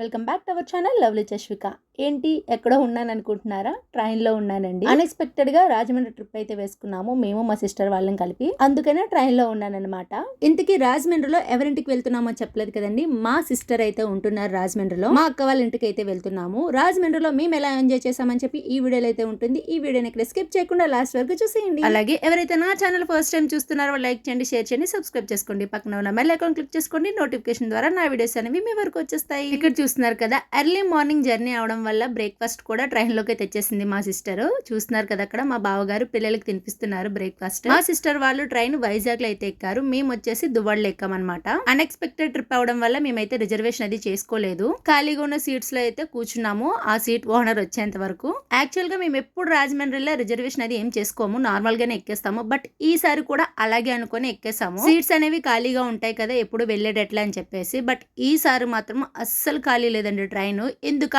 Hello everyone welcome back to our channel lovely చష్విక ఏంటి? ఎక్కడో ఉన్నాను అనుకుంటున్నారా ట్రైన్లో ఉన్నానండి. అన్ఎక్స్పెక్టెడ్గా రాజమండ్రి ట్రిప్ అయితే వేసుకున్నాము. మేము మా సిస్టర్ వాళ్ళని కలిపి. అందుకనే ట్రైన్లో ఉన్నానన్నమాట. ఇంతకీ రాజమండ్రిలో ఎవరింటికి వెళ్తున్నామో చెప్పలేదు కదండి. మా సిస్టర్ అయితే ఉంటున్నారు రాజమండ్రిలో. మా అక్క వాళ్ళ ఇంటికి అయితే వెళ్తున్నాము. రాజమండ్రిలో మేము ఎలా ఎంజాయ్ చేసామని చెప్పి ఈ వీడియోలో అయితే ఉంటుంది. ఈ వీడియోని ఇక్కడ స్కిప్ చేయకుండా లాస్ట్ వరకు చూసేయండి. అలాగే ఎవరైతే నా ఛానల్ ఫస్ట్ టైం చూస్తున్నారో లైక్ చేయండి షేర్ చేయండి సబ్స్క్రైబ్ చేసుకోండి. పక్కన ఉన్న మెల్ అకౌంట్ క్లిక్ చేసుకోండి. నోటిఫికేషన్ ద్వారా నా వీడియోస్ అనేవి మీ వరకు వచ్చేస్తాయి. ఇక్కడ చూస్తున్నారు కదా ఎర్లీ మార్నింగ్ జర్నీ అవడం వల్ల బ్రేక్ఫాస్ట్ కూడా ట్రైన్లోకి తెచ్చేసింది మా సిస్టర్. చూస్తున్నారు కదా అక్కడ మా బావగారు పిల్లలకి తినిపిస్తున్నారు బ్రేక్ఫాస్ట్. మా సిస్టర్ వాళ్ళు ట్రైన్ వైజాగ్లో అయితే ఎక్కారు. మేము వచ్చేసి దువ్వాడలో ఎక్కామన్నమాట. అన్ఎక్స్పెక్టెడ్ ట్రిప్ అవడం వల్ల మేమైతే రిజర్వేషన్ అది చేసుకోలేదు. ఖాళీగా ఉన్న సీట్స్లో అయితే కూర్చున్నాము. ఆ సీట్ ఓనర్ వచ్చేంత వరకు. యాక్చువల్గా మేము ఎప్పుడు రాజమండ్రిలో రిజర్వేషన్ అది ఏం చేసుకోము. నార్మల్ గానే ఎక్కేస్తాము. బట్ ఈసారి కూడా అలాగే అనుకొని ఎక్కేసాము. సీట్స్ అనేవి ఖాళీగా ఉంటాయి కదా ఎప్పుడు వెళ్ళేటట్లా అని చెప్పేసి. బట్ ఈసారి మాత్రం అస్సలు ఖాళీ లేదండి ట్రైన్. ఎందుక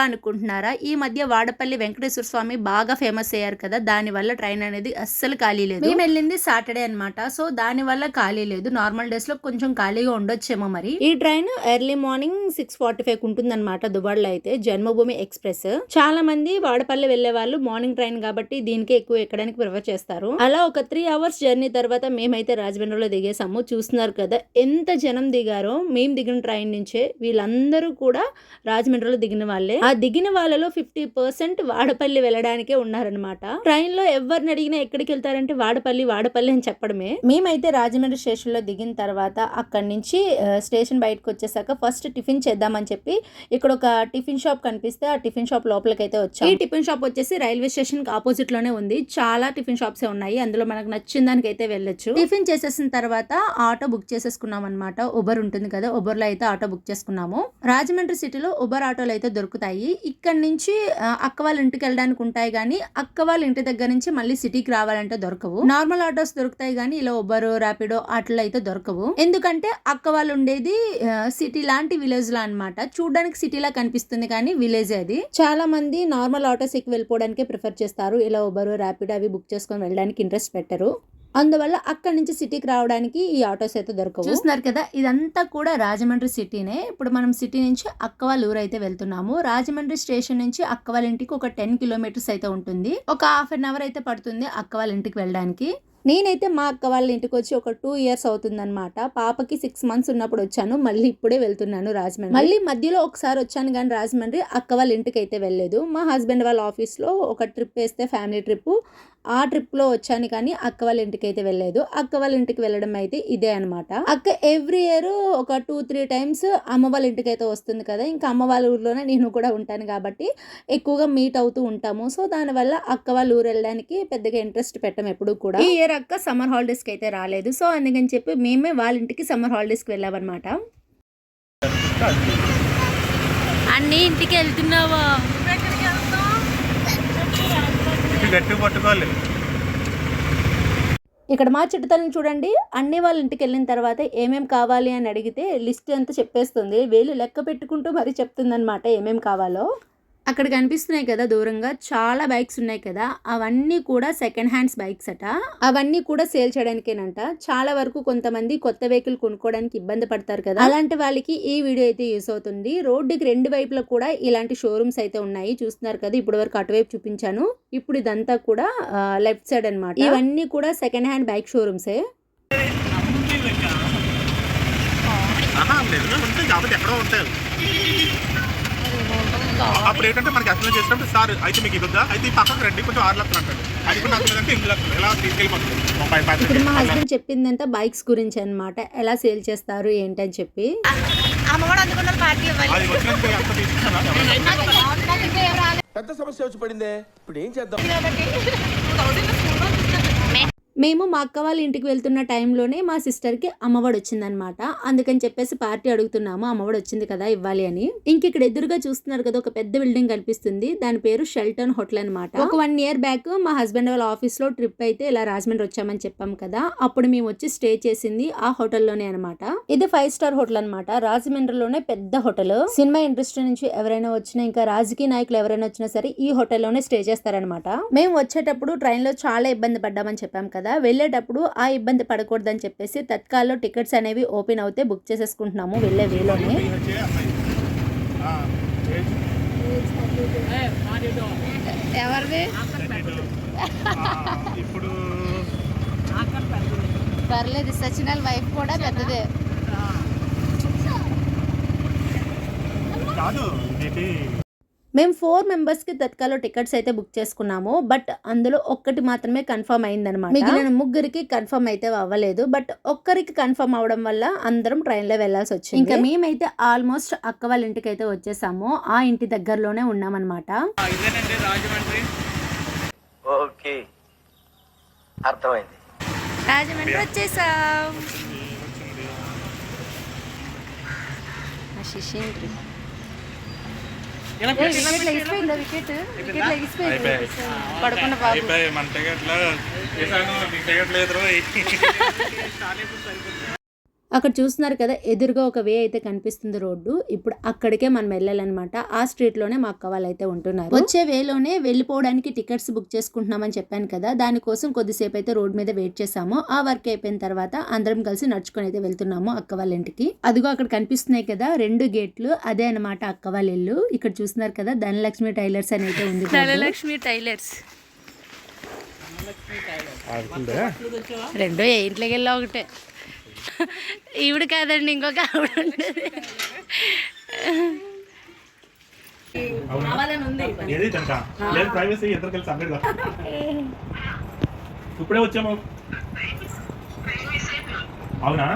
అనుకుంటున్నారా? ఈ మధ్య వాడపల్లి వెంకటేశ్వర స్వామి బాగా ఫేమస్ అయ్యారు కదా దాని వల్ల ట్రైన్ అనేది అస్సలు ఖాళీ లేదు. మేము వెళ్ళింది సాటర్డే అన్నమాట. సో దాని వల్ల ఖాళీ లేదు. నార్మల్ డేస్లో కొంచెం ఖాళీగా ఉండొచ్చేమో మరి. ఈ train early morning six forty five ఉంటుందన్నమాట దుబాడ్లో అయితే జన్మభూమి ఎక్స్ప్రెస్. చాలా మంది వాడపల్లి వెళ్ళే వాళ్ళు మార్నింగ్ ట్రైన్ కాబట్టి దీనికి ఎక్కువ ఎక్కడానికి ప్రిఫర్ చేస్తారు. అలా ఒక త్రీ అవర్స్ జర్నీ తర్వాత మేమైతే రాజమండ్రిలో దిగేసాము చూస్తున్నారు కదా ఎంత జనం దిగారో మేము దిగిన ట్రైన్ నుంచే వీళ్ళందరూ కూడా రాజమండ్రిలో దిగిన వాళ్ళే. ఆ దిగిన కుటుంబాలలో ఫిఫ్టీ పర్సెంట్ వాడపల్లి వెళ్ళడానికే ఉన్నారనమాట ట్రైన్లో ఎవరిని అడిగినా ఎక్కడికి వెళ్తారంటే వాడపల్లి వాడపల్లి అని చెప్పడమే. మేమైతే రాజమండ్రి స్టేషన్లో దిగిన తర్వాత అక్కడి నుంచి స్టేషన్ బయటకు వచ్చేసాక ఫస్ట్ టిఫిన్ చేద్దామని చెప్పి ఇక్కడ ఒక టిఫిన్ షాప్ కనిపిస్తే ఆ టిఫిన్ షాప్ లోపలికి అయితే వచ్చాం. ఈ టిఫిన్ షాప్ వచ్చేసి రైల్వే స్టేషన్కి ఆపోజిట్లోనే ఉంది. చాలా టిఫిన్ షాప్స్ ఉన్నాయి. అందులో మనకు నచ్చిన దానికి అయితే వెళ్ళొచ్చు. టిఫిన్ చేసేసిన తర్వాత ఆటో బుక్ చేసేసుకున్నాం అనమాట ఉబర్ ఉంటుంది కదా ఉబర్లో అయితే ఆటో బుక్ చేసుకున్నాము. రాజమండ్రి సిటీలో ఉబర్ ఆటోలు అయితే దొరుకుతాయి. ఇక్కడ నుంచి అక్క వాళ్ళ ఇంటికి వెళ్ళడానికి ఉంటాయి కానీ అక్క వాళ్ళ ఇంటి దగ్గర నుంచి మళ్ళీ సిటీకి రావాలంటే దొరకవు. నార్మల్ ఆటోస్ దొరుకుతాయి కానీ ఇలా ఉబర్ ర్యాపిడో అట్లా అయితే దొరకవు. ఎందుకంటే అక్క వాళ్ళు ఉండేది సిటీ లాంటి విలేజ్లో అన్నమాట. చూడడానికి సిటీలా కనిపిస్తుంది కానీ విలేజ్ అది. చాలా మంది నార్మల్ ఆటోస్ ఎక్కి వెళ్ళిపోవడానికే ప్రిఫర్ చేస్తారు. ఇలా ఉబర్ ర్యాపిడో అవి బుక్ చేసుకొని వెళ్ళడానికి ఇంట్రెస్ట్ పెట్టరు. అందువల్ల అక్కడి నుంచి సిటీకి రావడానికి ఈ ఆటోస్ అయితే దొరకవు. చూస్తున్నారు కదా ఇదంతా కూడా రాజమండ్రి సిటీనే. ఇప్పుడు మనం సిటీ నుంచి అక్క వాళ్ళ ఊరు అయితే వెళ్తున్నాము. రాజమండ్రి స్టేషన్ నుంచి అక్క వాళ్ళ ఇంటికి ఒక టెన్ కిలోమీటర్స్ అయితే ఉంటుంది. ఒక హాఫ్ అన్ అవర్ అయితే పడుతుంది అక్క వాళ్ళ ఇంటికి వెళ్ళడానికి. నేనైతే మా అక్క వాళ్ళ ఇంటికి వచ్చి ఒక టూ ఇయర్స్ అవుతుందన్నమాట. పాపకి సిక్స్ మంత్స్ ఉన్నప్పుడు వచ్చాను. మళ్ళీ ఇప్పుడే వెళ్తున్నాను రాజమండ్రి. మళ్ళీ మధ్యలో ఒకసారి వచ్చాను కానీ రాజమండ్రి అక్క వాళ్ళ ఇంటికి అయితే వెళ్ళలేదు. మా హస్బెండ్ వాళ్ళ ఆఫీస్లో ఒక ట్రిప్ వేస్తే ఫ్యామిలీ ట్రిప్. ఆ ట్రిప్లో వచ్చాను కానీ అక్క వాళ్ళ ఇంటికి అయితే వెళ్ళలేదు. అక్క వాళ్ళ ఇంటికి వెళ్ళడం అయితే ఇదే అన్నమాట. అక్క ఎవ్రీ ఇయర్ ఒక టూ త్రీ టైమ్స్ అమ్మ వాళ్ళ ఇంటికి అయితే వస్తుంది కదా ఇంకా అమ్మ వాళ్ళ ఊర్లోనే నేను కూడా ఉంటాను కాబట్టి ఎక్కువగా మీట్ అవుతూ ఉంటాము. సో దానివల్ల అక్క వాళ్ళ ఊరు వెళ్ళడానికి పెద్దగా ఇంట్రెస్ట్ పెట్టం ఎప్పుడు కూడా. ఈ ఇయర్ అక్క సమ్మర్ హాలిడేస్కి అయితే రాలేదు. సో అందుకని చెప్పి మేమే వాళ్ళ ఇంటికి సమ్మర్ హాలిడేస్కి వెళ్ళామన్నమాట. అన్ని ఇంటికి వెళ్తున్నావా? గట్టి పట్టుకోవాలి. ఇక్కడ మా చుట్టుతలను చూడండి. అన్ని వాళ్ళ ఇంటికి వెళ్ళిన తర్వాత ఏమేమి కావాలి అని అడిగితే లిస్ట్ అంతా చెప్పేస్తుంది. వేలు లెక్క పెట్టుకుంటూ మరీ చెప్తుందనమాట ఏమేమి కావాలో. అక్కడ కనిపిస్తున్నాయి కదా దూరంగా చాలా బైక్స్ ఉన్నాయి కదా అవన్నీ కూడా సెకండ్ హ్యాండ్స్ బైక్స్ అట. అవన్నీ కూడా సేల్ చేయడానికేనంట. చాలా వరకు కొంతమంది కొత్త వెహికల్ కొనుక్కోవడానికి ఇబ్బంది పడతారు కదా. అలాంటి వాళ్ళకి ఈ వీడియో అయితే యూస్ అవుతుంది. రోడ్డుకి రెండు వైపులా కూడా ఇలాంటి షోరూమ్స్ అయితే ఉన్నాయి. చూస్తున్నారు కదా ఇప్పుడు వరకు అటువైపు చూపించాను. ఇప్పుడు ఇదంతా కూడా లెఫ్ట్ సైడ్ అన్నమాట. ఇవన్నీ కూడా సెకండ్ హ్యాండ్ బైక్ షోరూమ్సే ఉంటాయి ఎక్కడో ఉంటాయి అప్పుడు ఏంటంటే మనకి అర్థం చేసినప్పుడు సార్ అయితే మీకు ఇది వద్దా? అయితే ఈ పక్కకు రండి కొంచెం ఆరు లక్షలు అంటాడు. అది కూడా నాకు లేదంటే ఎనిమిది లక్షలు. ఎలా తీసుకెళ్ళిపోతుంది ఒక ఫైవ్ ఫైవ్ ఇప్పుడు మా హస్బెండ్ చెప్పిందంతా బైక్స్ గురించి అన్నమాట. ఎలా సేల్ చేస్తారు ఏంటని చెప్పి. పెద్ద సమస్య వచ్చి పడిందే. ఇప్పుడు ఏం చేద్దాం? మేము మా అక్క వాళ్ళ ఇంటికి వెళ్తున్న టైంలోనే మా సిస్టర్కి అమ్మఒడి వచ్చిందనమాట అందుకని చెప్పేసి పార్టీ అడుగుతున్నాము అమ్మఒడి వచ్చింది కదా ఇవ్వాలి అని. ఇంక ఇక్కడ ఎదురుగా చూస్తున్నారు కదా ఒక పెద్ద బిల్డింగ్ కనిపిస్తుంది. దాని పేరు షెల్టన్ హోటల్ అన్నమాట. ఒక వన్ ఇయర్ బ్యాక్ మా హస్బెండ్ వాళ్ళ ఆఫీస్లో ట్రిప్ అయితే ఇలా రాజమండ్రి వచ్చామని చెప్పాం కదా అప్పుడు మేము వచ్చి స్టే చేసింది ఆ హోటల్లోనే అనమాట ఇది ఫైవ్ స్టార్ హోటల్ అన్నమాట. రాజమండ్రిలోనే పెద్ద హోటల్. సినిమా ఇండస్ట్రీ నుంచి ఎవరైనా వచ్చినా ఇంకా రాజకీయ నాయకులు ఎవరైనా వచ్చినా సరే ఈ హోటల్లోనే స్టే చేస్తారనమాట మేము వచ్చేటప్పుడు ట్రైన్లో చాలా ఇబ్బంది పడ్డామని చెప్పాం కదా వెళ్ళేటప్పుడు ఆ ఇబ్బంది పడకూడదని చెప్పేసి తత్కాల్లో టికెట్స్ అనేవి ఓపెన్ అవుతే బుక్ చేసేసుకుంటున్నాము వెళ్ళే వేలోనే. ఎవరిది? ఇప్పుడు పర్లేదు సచినల్ వైఫ్ కూడా పెద్దదే. కాదు మేము ఫోర్ మెంబర్స్కి తత్కాలో టికెట్స్ అయితే బుక్ చేసుకున్నాము. బట్ అందులో ఒక్కటి మాత్రమే కన్ఫర్మ్ అయిందనమాట మిగిలిన ముగ్గురికి కన్ఫర్మ్ అయితే అవ్వలేదు. బట్ ఒక్కరికి కన్ఫర్మ్ అవడం వల్ల అందరం ట్రైన్లో వెళ్ళాల్సి వచ్చింది. ఇంకా మేమైతే ఆల్మోస్ట్ అక్క వాళ్ళ ఇంటికి అయితే వచ్చేసాము. ఆ ఇంటి దగ్గరలోనే ఉన్నామన్నమాట. ఓకే. అర్థమైంది. రాజమండ్రి వచ్చేసాం. అయిపోయి మన టికెట్లు చేశాను మీకు టికెట్ లేదు అక్కడ చూస్తున్నారు కదా ఎదురుగా ఒక వే అయితే కనిపిస్తుంది రోడ్డు. ఇప్పుడు అక్కడికే మనం వెళ్ళాలన్నమాట. ఆ స్ట్రీట్లోనే మా అక్క వాళ్ళు అయితే ఉంటున్నారు. వచ్చే వేలోనే వెళ్ళిపోవడానికి టికెట్స్ బుక్ చేసుకుంటున్నామని చెప్పాను కదా దానికోసం కొద్దిసేపు అయితే రోడ్ మీద వెయిట్ చేసాము ఆ వర్క్ అయిపోయిన తర్వాత అందరం కలిసి నడుచుకొని అయితే వెళ్తున్నాము అక్క వాళ్ళ ఇంటికి. అదిగో అక్కడ కనిపిస్తున్నాయి కదా రెండు గేట్లు. అదే అన్నమాట అక్క వాళ్ళ ఇల్లు. ఇక్కడ చూస్తున్నారు కదా ధనలక్ష్మి టైలర్స్ అని అయితే ఉంది. ధనలక్ష్మి టైలర్స్. రెండో ఏ ఇంట్లోకి వెళ్ళా ఒకటే. ఈవిడ కాదండి ఇంకొక ఆవిడ ఉండేది ఏది కనుక లేదు ప్రైవసీ ఇద్దరు కలిసి హండ్రెడ్ ఇప్పుడే వచ్చాము. అవునా?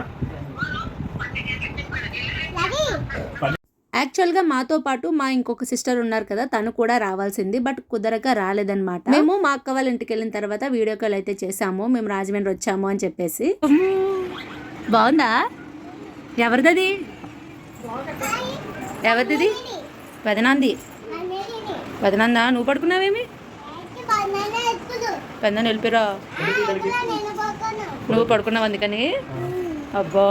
యాక్చువల్గా మాతో పాటు మా ఇంకొక సిస్టర్ ఉన్నారు కదా తను కూడా రావాల్సింది బట్ కుదరక రాలేదన్నమాట. మేము మా అక్క వాళ్ళ ఇంటికి వెళ్ళిన తర్వాత వీడియో కాల్ అయితే చేసాము మేము రాజమండ్రి వచ్చాము అని చెప్పేసి. బాగుందా? ఎవరిదది? ఎవరిది పెదనాంది పెదనాందా నువ్వు పడుకున్నావేమి? పెద్ద వెళ్ళిపోరా నువ్వు పడుకున్నావు అందుకని. అబ్బా.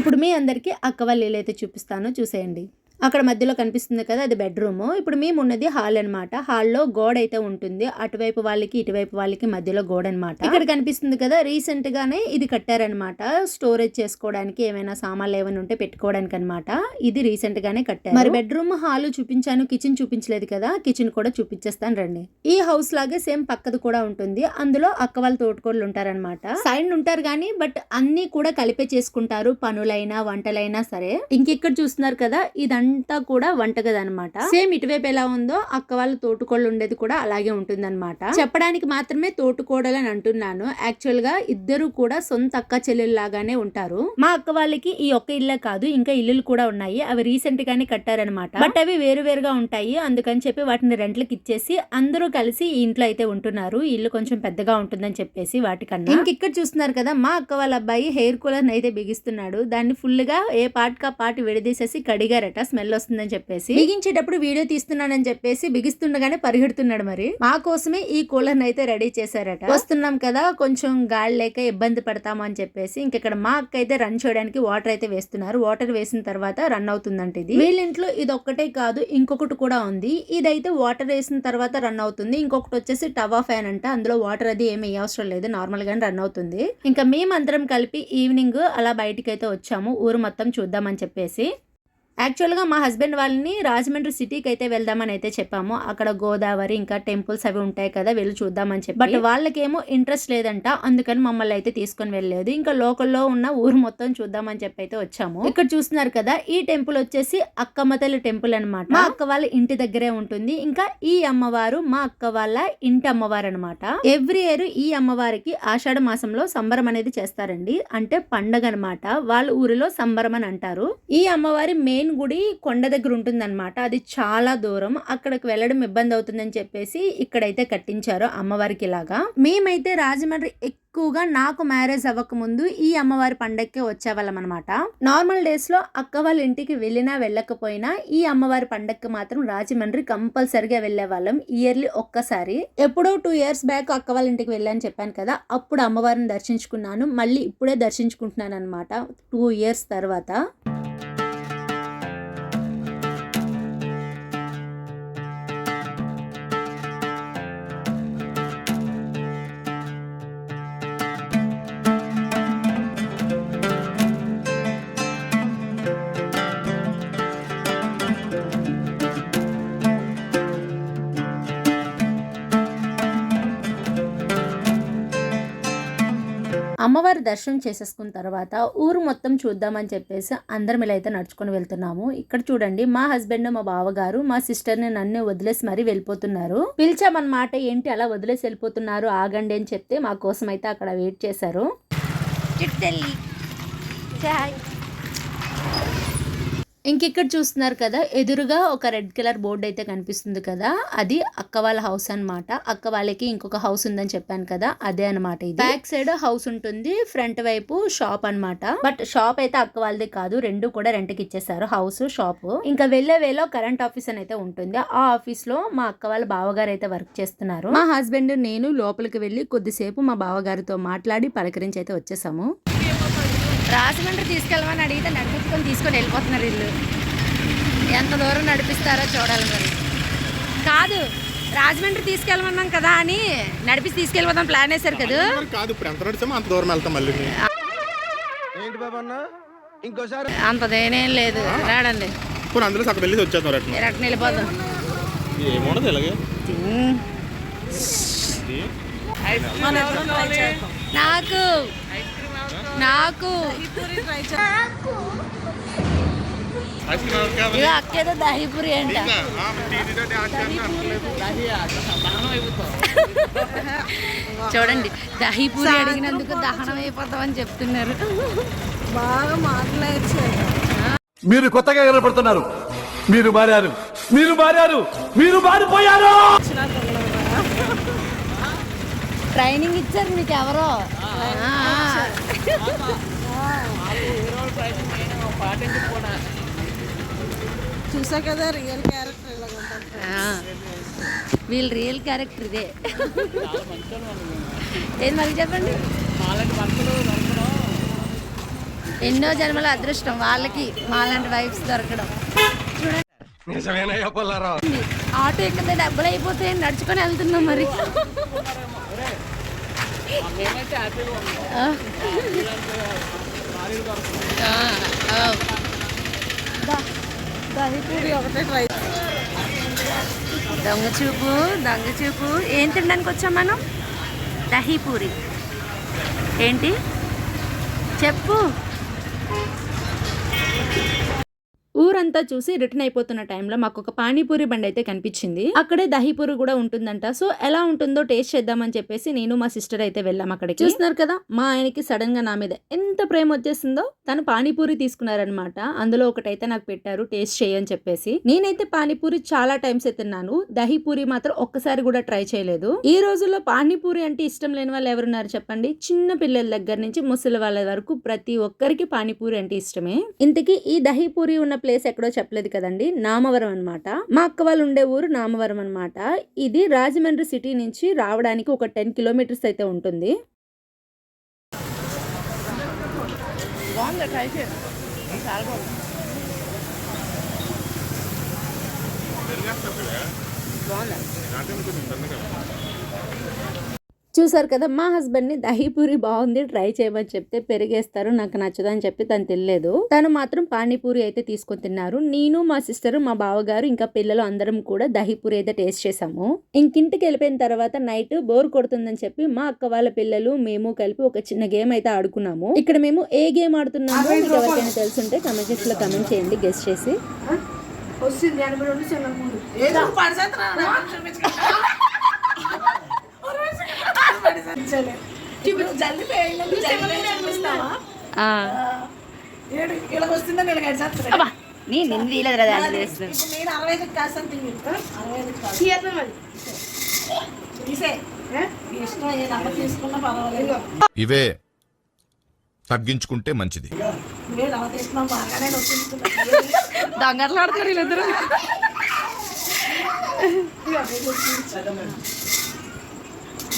ఇప్పుడు మీ అందరికి అక్క వాళ్ళ అయితే చూపిస్తాను. చూసేయండి. అక్కడ మధ్యలో కనిపిస్తుంది కదా అది బెడ్రూమ్. ఇప్పుడు మేము ఉన్నది హాల్ అన్నమాట. హాల్లో గోడ అయితే ఉంటుంది. అటువైపు వాళ్ళకి ఇటువైపు వాళ్ళకి మధ్యలో గోడ అన్నమాట. ఇక్కడ కనిపిస్తుంది కదా రీసెంట్ గానే ఇది కట్టారనమాట స్టోరేజ్ చేసుకోవడానికి ఏమైనా సామాన్లు ఏమైనా ఉంటే పెట్టుకోవడానికి అన్నమాట. ఇది రీసెంట్ గానే కట్టారు. మరి బెడ్రూమ్ హాల్ చూపించాను కిచెన్ చూపించలేదు కదా కిచెన్ కూడా చూపించేస్తాను రండి. ఈ హౌస్ లాగే సేమ్ పక్కది కూడా ఉంటుంది. అందులో అక్క వాళ్ళ తోటకోళ్ళు ఉంటారన్నమాట. సైడ్ ఉంటారు కానీ బట్ అన్ని కూడా కలిపే చేసుకుంటారు. పనులైనా వంటలైనా సరే. ఇంకెక్కడ చూస్తున్నారు కదా ఇదంతా కూడా వంటగది అనమాట సేమ్ ఇటువైపు ఎలా ఉందో అక్క వాళ్ళ తోటుకోళ్ళు ఉండేది కూడా అలాగే ఉంటుందన్నమాట. చెప్పడానికి మాత్రమే తోటకోడలు అని అంటున్నాను. యాక్చువల్గా ఇద్దరు కూడా సొంత అక్క చెల్లెలు లాగానే ఉంటారు. మా అక్క వాళ్ళకి ఈ ఒక్క ఇల్లే కాదు ఇంకా ఇల్లులు కూడా ఉన్నాయి. అవి రీసెంట్ గానే కట్టారనమాట బట్ అవి వేరు వేరుగా ఉంటాయి. అందుకని చెప్పి వాటిని రెంట్లకి ఇచ్చేసి అందరూ కలిసి ఈ ఇంట్లో అయితే ఉంటున్నారు. ఇల్లు కొంచెం పెద్దగా ఉంటుందని చెప్పేసి వాటికన్నా. ఇంక ఇక్కడ చూస్తున్నారు కదా మా అక్క వాళ్ళ అబ్బాయి హెయిర్ కూలర్ అయితే బిగిస్తున్నాడు. దాన్ని ఫుల్గా ఏ పార్ట్ కా పార్ట్ విడదీసేసి కడిగారట స్మెల్ వస్తుందని చెప్పేసి. బిగించేటప్పుడు వీడియో తీస్తున్నానని చెప్పేసి బిగిస్తుండగానే పరిగెడుతున్నాడు మరి. మా కోసమే ఈ కూలర్ అయితే రెడీ చేశారట. వస్తున్నాం కదా కొంచెం గాలి లేక ఇబ్బంది పడతాము అని చెప్పేసి ఇంక ఇక్కడ మా అక్క అయితే రన్ చేయడానికి వాటర్ అయితే వేస్తున్నారు. వాటర్ వేసిన తర్వాత రన్ అవుతుందంట ఇది. వీళ్ళింట్లో ఇది ఒక్కటే కాదు ఇంకొకటి కూడా ఉంది. ఇదైతే వాటర్ వేసిన తర్వాత రన్ అవుతుంది. ఇంకొకటి వచ్చేసి టవా ఫ్యాన్ అంట. అందులో వాటర్ అది ఏమి అవసరం లేదు. నార్మల్ గానే రన్ అవుతుంది. ఇంకా మేమందరం కలిపి ఈవినింగ్ అలా బయటికి అయితే వచ్చాము. ఊరు మొత్తం చూద్దామని చెప్పేసి. యాక్చువల్గా మా హస్బెండ్ వాళ్ళని రాజమండ్రి సిటీకి అయితే వెళ్దామని అయితే చెప్పాము. అక్కడ గోదావరి ఇంకా టెంపుల్స్ అవి ఉంటాయి కదా వెళ్ళి చూద్దామని చెప్పి. బట్ వాళ్ళకేమో ఇంట్రెస్ట్ లేదంట. అందుకని మమ్మల్ని అయితే తీసుకొని వెళ్ళలేదు. ఇంకా లోకల్లో ఉన్న ఊరు మొత్తం చూద్దామని చెప్పి అయితే వచ్చాము. ఇక్కడ చూస్తున్నారు కదా ఈ టెంపుల్ వచ్చేసి అక్కమ్మ తల్లి టెంపుల్ అన్నమాట. మా అక్క వాళ్ళ ఇంటి దగ్గరే ఉంటుంది. ఇంకా ఈ అమ్మవారు మా అక్క వాళ్ళ ఇంటి అమ్మవారు అనమాట ఎవ్రీ ఇయర్ ఈ అమ్మవారికి ఆషాఢ మాసంలో సంబరం అనేది చేస్తారండి. అంటే పండగ అనమాట వాళ్ళ ఊరిలో సంబరం అని అంటారు. ఈ అమ్మవారి మే మెయిన్ గుడి కొండ దగ్గర ఉంటుందన్నమాట. అది చాలా దూరం. అక్కడికి వెళ్ళడం ఇబ్బంది అవుతుందని చెప్పేసి ఇక్కడైతే కట్టించారు అమ్మవారికి ఇలాగా మేమైతే రాజమండ్రి ఎక్కువగా నాకు మ్యారేజ్ అవ్వక ముందు ఈ అమ్మవారి పండగకే వచ్చేవాళ్ళం అనమాట నార్మల్ డేస్లో అక్క వాళ్ళ ఇంటికి వెళ్ళినా వెళ్ళకపోయినా ఈ అమ్మవారి పండగకి మాత్రం రాజమండ్రి కంపల్సరిగా వెళ్ళే వాళ్ళం ఇయర్లీ ఒక్కసారి. ఎప్పుడో టూ ఇయర్స్ బ్యాక్ అక్క వాళ్ళ ఇంటికి వెళ్ళాను చెప్పాను కదా అప్పుడు అమ్మవారిని దర్శించుకున్నాను. మళ్ళీ ఇప్పుడే దర్శించుకుంటున్నాను అనమాట టూ ఇయర్స్ తర్వాత. అమ్మవారి దర్శనం చేసేసుకున్న తర్వాత ఊరు మొత్తం చూద్దామని చెప్పేసి అందరం ఇలా అయితే నడుచుకొని వెళ్తున్నాము. ఇక్కడ చూడండి మా హస్బెండ్ మా బావగారు మా సిస్టర్ని నన్ను వదిలేసి మరీ వెళ్ళిపోతున్నారు. పిలిచామన్నమాట ఏంటి అలా వదిలేసి వెళ్ళిపోతున్నారు? ఆగండి అని చెప్తే మా కోసం అయితే అక్కడ వెయిట్ చేశారు. ఇంక ఇక్కడ చూస్తున్నారు కదా? ఎదురుగా ఒక రెడ్ కలర్ బోర్డు అయితే కనిపిస్తుంది కదా? అది అక్క వాళ్ళ హౌస్ అన్నమాట. అక్క వాళ్ళకి ఇంకొక హౌస్ ఉందని చెప్పాను కదా? అదే అన్నమాట ఇది. బ్యాక్ సైడ్ హౌస్ ఉంటుంది ఫ్రంట్ వైపు షాప్ అన్నమాట. బట్ షాప్ అయితే అక్క వాళ్ళది కాదు రెండు కూడా రెంట్కి ఇచ్చేసారు హౌస్ షాప్. ఇంకా వెళ్ళే వేలో కరెంట్ ఆఫీస్ అని అయితే ఉంటుంది. ఆ ఆఫీస్లో మా అక్క వాళ్ళ బావగారు అయితే వర్క్ చేస్తున్నారు. మా హస్బెండ్ నేను లోపలికి వెళ్ళి కొద్దిసేపు మా బావగారితో మాట్లాడి పలకరించి అయితే వచ్చేసాము. రాజమండ్రి తీసుకెళ్ళమని అడిగితే నడిపించుకొని తీసుకొని వెళ్ళిపోతున్నారు ఇల్లు ఎంత దూరం నడిపిస్తారో చూడాలి మరి. కాదు రాజమండ్రి తీసుకెళ్ళమన్నాం కదా అని నడిపించి తీసుకెళ్ళిపోదాం ప్లాన్ వేశారు కదా. మరి కాదు ఇప్పుడు ఎంత నడిచామో అంత దూరం వెళ్తాం మళ్ళీ. ఏంటి ఇంకోసారి. అంత దేనేం లేదు. రాడండి. ఇప్పుడు అందులో అక్కడ వెళ్ళి వచ్చేద్దాం రేట్లు మీరు అట్లా వెళ్ళిపోదాం. ఏముండదు ఇలాగే. నాకు నాకు? ఇక అక్కేదో దహీపూరి అంట. చూడండి దహీపూరి అడిగినందుకు దహనం అయిపోతామని చెప్తున్నారు. మీరు కొత్తగా కనపడుతున్నారు. మీరు మారారు. మీరు మారారు. మీరు మారిపోయారు. ట్రైనింగ్ ఇచ్చారు మీకు ఎవరో. చూసా కదా రియల్ క్యారెక్టర్ ఇలా. వీళ్ళ రియల్ క్యారెక్టర్ ఇదే. ఏం మళ్ళీ చెప్పండి? ఎన్నో జన్మల అదృష్టం వాళ్ళకి మాలాంటి వైఫ్స్ దొరకడం. పుల్లారావు. ఆటో ఎక్కితే డబ్బులు అయిపోతాయి నడుచుకొని వెళ్తున్నాం మరి ఆ. ఆ, ఆ. దహిపూరి ఒకటే ట్రై దొంగ చూపు దొంగ చూపు ఏం తినడానికి వచ్చాం మనం? దహీపూరి ఏంటి? చెప్పు. ఊరంతా చూసి రిటర్న్ అయిపోతున్న టైంలో మాకు ఒక పానీపూరి బండి అయితే కనిపించింది. అక్కడే దహీపూరి కూడా ఉంటుందంట. సో ఎలా ఉంటుందో టేస్ట్ చేద్దామని చెప్పేసి నేను మా సిస్టర్ అయితే వెళ్ళాం అక్కడికి. చూస్తున్నారు కదా మా ఆయనకి సడన్గా నా మీద ఎంత ప్రేమ వచ్చేసిందో తను పానీపూరి తీసుకున్నారనమాట అందులో ఒకటైతే నాకు పెట్టారు టేస్ట్ చేయని చెప్పేసి. నేనైతే పానీపూరి చాలా టైమ్స్ తిన్నాను. దహీపూరి మాత్రం ఒక్కసారి కూడా ట్రై చేయలేదు. ఈ రోజుల్లో పానీపూరి అంటే ఇష్టం లేని వాళ్ళు ఎవరున్నారు చెప్పండి? చిన్న పిల్లల దగ్గర నుంచి ముసలి వాళ్ళ వరకు ప్రతి ఒక్కరికి పానీపూరి అంటే ఇష్టమే. ఇంతకీ ఈ దహీపూరి ఉన్న ప్లేస్ ఎక్కడో చెప్పలేదు కదండి నామవరం అన్నమాట. మా అక్క వాళ్ళు ఉండే ఊరు నామవరం అన్నమాట. ఇది రాజమండ్రి సిటీ నుంచి రావడానికి ఒక టెన్ కిలోమీటర్స్ అయితే ఉంటుంది. చూసారు కదా మా హస్బెండ్ని దహీపూరి బాగుంది ట్రై చేయమని చెప్తే పెరిగేస్తారు నాకు నచ్చదని చెప్పి తను తినలేదు. తను మాత్రం పానీపూరి అయితే తీసుకొని తిన్నారు. నేను మా సిస్టర్ మా బావగారు ఇంకా పిల్లలు అందరం కూడా దహీపూరి అయితే టేస్ట్ చేసాము ఇంకింటికి వెళ్ళిపోయిన తర్వాత నైట్ బోర్ కొడుతుందని చెప్పి మా అక్క వాళ్ళ పిల్లలు మేము కలిపి ఒక చిన్న గేమ్ అయితే ఆడుకున్నాము. ఇక్కడ మేము ఏ గేమ్ ఆడుతున్నామో మీకు ఎవరికైనా తెలుసుంటే కమెంట్ సెక్షన్లో కమెంట్ చేయండి గెస్ట్ చేసి. ఏదో పడిసేస్తున్నా ఇప్పుడు జల్లి పోయిందని జల్లి చూపిస్తావా ఆ. ఏడు ఇలా వస్తుందని నేను నిన్ను తీయలేదు చేస్తున్నాను నేను అరవై కాస్తాను తిని ఇవే తగ్గించుకుంటే మంచిది. నేను అలా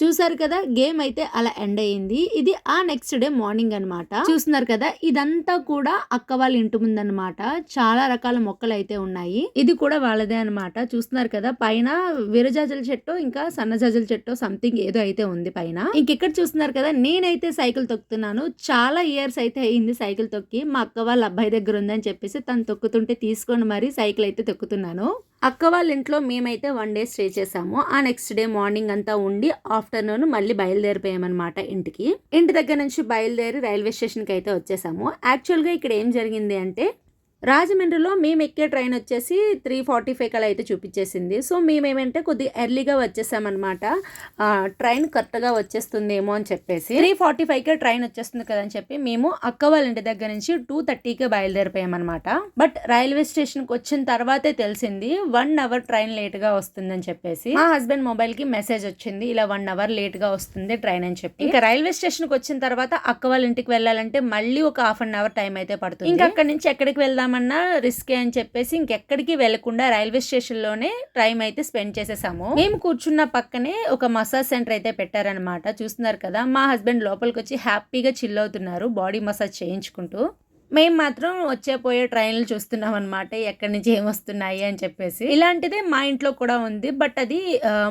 చూసారు కదా గేమ్ అయితే అలా ఎండ్ అయ్యింది. ఇది ఆ నెక్స్ట్ డే మార్నింగ్ అన్నమాట. చూస్తున్నారు కదా ఇదంతా కూడా అక్క వాళ్ళ ఇంటి ముందనమాట చాలా రకాల మొక్కలు అయితే ఉన్నాయి. ఇది కూడా వాళ్ళదే అన్నమాట. చూస్తున్నారు కదా పైన విరజాజల చెట్టు ఇంకా సన్నజాజల చెట్టు సంథింగ్ ఏదో అయితే ఉంది పైన. ఇంకెక్కడ చూస్తున్నారు కదా నేనైతే సైకిల్ తొక్కుతున్నాను. చాలా ఇయర్స్ అయితే అయ్యింది సైకిల్ తొక్కి. మా అక్క వాళ్ళ అబ్బాయి దగ్గర ఉందని చెప్పేసి తను తొక్కుతుంటే తీసుకొని మరి సైకిల్ అయితే తొక్కుతున్నాను. అక్క వాళ్ళ ఇంట్లో మేమైతే వన్ డే స్టే చేసాము. ఆ నెక్స్ట్ డే మార్నింగ్ అంతా ఉండి ఆఫ్టర్నూన్ మళ్ళీ బయలుదేరిపోయామన్నమాట ఇంటికి. ఇంటి దగ్గర నుంచి బయలుదేరి రైల్వే స్టేషన్కి అయితే వచ్చేసాము. యాక్చువల్గా ఇక్కడ ఏం జరిగింది అంటే రాజమండ్రిలో మేము ఎక్కే ట్రైన్ వచ్చేసి త్రీ ఫార్టీ ఫైవ్ కల్లా అయితే చూపించేసింది సో మేమేమంటే కొద్దిగా ఎర్లీగా వచ్చేసామన్నమాట. ట్రైన్ కరెక్ట్గా వచ్చేస్తుందేమో అని చెప్పేసి. త్రీ ఫార్టీ ఫైవ్కే ట్రైన్ వచ్చేస్తుంది కదా అని చెప్పి మేము అక్క వాళ్ళ ఇంటి దగ్గర నుంచి టూ థర్టీకే బయలుదేరిపోయామన్నమాట. బట్ రైల్వే స్టేషన్కి వచ్చిన తర్వాతే తెలిసింది వన్ అవర్ ట్రైన్ లేట్గా వస్తుందని చెప్పేసి. మా హస్బెండ్ మొబైల్కి మెసేజ్ వచ్చింది ఇలా వన్ అవర్ లేట్గా వస్తుంది ట్రైన్ అని చెప్పి. ఇంకా రైల్వే స్టేషన్కి వచ్చిన తర్వాత అక్క వాళ్ళ ఇంటికి వెళ్ళాలంటే మళ్ళీ ఒక హాఫ్ అన్ అవర్ టైం అయితే పడుతుంది. ఇంకా అక్కడి నుంచి ఎక్కడికి వెళ్దాం వెళ్దామన్నా రిస్కే అని చెప్పేసి ఇంకెక్కడికి వెళ్ళకుండా రైల్వే స్టేషన్లోనే టైం అయితే స్పెండ్ చేసేసాము. మేము కూర్చున్న పక్కనే ఒక మసాజ్ సెంటర్ అయితే పెట్టారనమాట చూస్తున్నారు కదా మా హస్బెండ్ లోపలికి వచ్చి హ్యాపీగా చిల్ అవుతున్నారు బాడీ మసాజ్ చేయించుకుంటూ. మేము మాత్రం వచ్చే పోయే ట్రైన్లు చూస్తున్నాం అనమాట ఎక్కడి నుంచి ఏం వస్తున్నాయి అని చెప్పేసి. ఇలాంటిదే మా ఇంట్లో కూడా ఉంది బట్ అది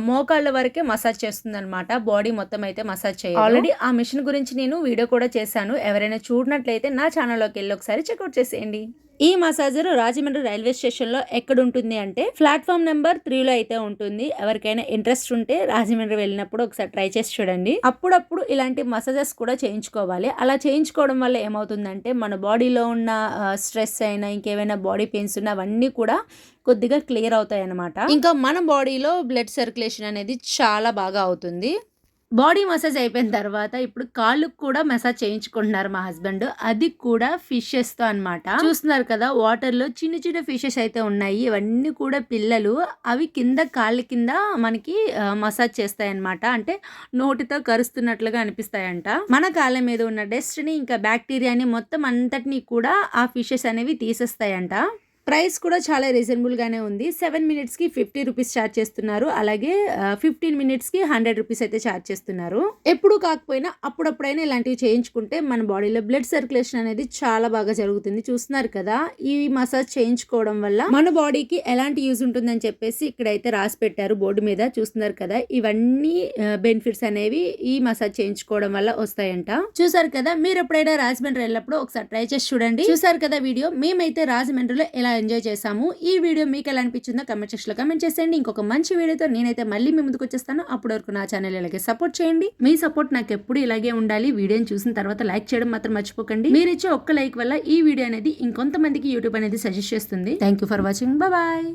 మోకాళ్ళ వరకే మసాజ్ చేస్తుంది అనమాట బాడీ మొత్తం అయితే మసాజ్ చేయాలి ఆల్రెడీ ఆ మిషన్ గురించి నేను వీడియో కూడా చేశాను. ఎవరైనా చూడనట్లయితే నా ఛానల్లోకి వెళ్ళి ఒకసారి చెక్అవుట్ చేసేయండి. ఈ మసాజర్ రాజమండ్రి రైల్వే స్టేషన్లో ఎక్కడ ఉంటుంది అంటే ప్లాట్ఫామ్ నెంబర్ త్రీలో అయితే ఉంటుంది. ఎవరికైనా ఇంట్రెస్ట్ ఉంటే రాజమండ్రి వెళ్ళినప్పుడు ఒకసారి ట్రై చేసి చూడండి. అప్పుడప్పుడు ఇలాంటి మసాజెస్ కూడా చేయించుకోవాలి. అలా చేయించుకోవడం వల్ల ఏమవుతుందంటే మన బాడీలో ఉన్న స్ట్రెస్ అయినా ఇంకేమైనా బాడీ పెయిన్స్ ఉన్నా అవన్నీ కూడా కొద్దిగా క్లియర్ అవుతాయి అన్నమాట ఇంకా మన బాడీలో బ్లడ్ సర్క్యులేషన్ అనేది చాలా బాగా అవుతుంది. బాడీ మసాజ్ అయిపోయిన తర్వాత ఇప్పుడు కాళ్ళకు కూడా మసాజ్ చేయించుకుంటున్నారు మా హస్బెండ్. అది కూడా ఫిషెస్తో అనమాట అన్నమాట. చూస్తున్నారు కదా వాటర్లో చిన్న చిన్న ఫిషెస్ అయితే ఉన్నాయి. ఇవన్నీ కూడా పిల్లలు అవి కింద కాళ్ళ కింద మనకి మసాజ్ చేస్తాయి అన్నమాట అంటే నోటితో కరుస్తున్నట్లుగా అనిపిస్తాయంట. మన కాళ్ళ మీద ఉన్న డస్ట్ని ఇంకా బ్యాక్టీరియాని మొత్తం అంతటిని కూడా ఆ ఫిషెస్ అనేవి తీసేస్తాయంట. ప్రైస్ కూడా చాలా రీజనబుల్ గానే ఉంది. సెవెన్ మినిట్స్కి ఫిఫ్టీ రూపీస్ ఛార్జ్ చేస్తున్నారు. అలాగే ఫిఫ్టీన్ మినిట్స్కి హండ్రెడ్ రూపీస్ అయితే ఛార్జ్ చేస్తున్నారు. ఎప్పుడు కాకపోయినా అప్పుడప్పుడైనా ఇలాంటివి చేయించుకుంటే మన బాడీలో బ్లడ్ సర్క్యులేషన్ అనేది చాలా బాగా జరుగుతుంది. చూస్తున్నారు కదా ఈ మసాజ్ చేయించుకోవడం వల్ల మన బాడీకి ఎలాంటి యూజ్ ఉంటుందని చెప్పేసి ఇక్కడైతే రాసి పెట్టారు బోర్డు మీద. చూస్తున్నారు కదా ఇవన్నీ బెనిఫిట్స్ అనేవి ఈ మసాజ్ చేయించుకోవడం వల్ల వస్తాయంట. చూసారు కదా మీరు ఎప్పుడైనా రాజమండ్రి వెళ్ళినప్పుడు ఒకసారి ట్రై చేసి చూడండి. చూసారు కదా వీడియో మేమైతే రాజమండ్రిలో ఎలా ఎంజాయ్ చేసాము ఈ వీడియో మీకు ఎలా అనిపించిందో కమెంట్ సెక్షన్లో కమెంట్ చేసేయండి. ఇంకొక మంచి వీడియోతో నేనైతే మళ్ళీ మీ ముందుకు వచ్చేస్తాను. అప్పటి వరకు నా ఛానల్ ఇలాగే సపోర్ట్ చేయండి. మీ సపోర్ట్ నాకు ఎప్పుడు ఇలాగే ఉండాలి. వీడియోని చూసిన తర్వాత లైక్ చేయడం మాత్రం మర్చిపోకండి. మీరు ఇచ్చే ఒక్క లైక్ వల్ల ఈ వీడియో అనేది ఇంకొంతమందికి యూట్యూబ్ అనేది సజెస్ట్ చేస్తుంది. Thank you for watching bye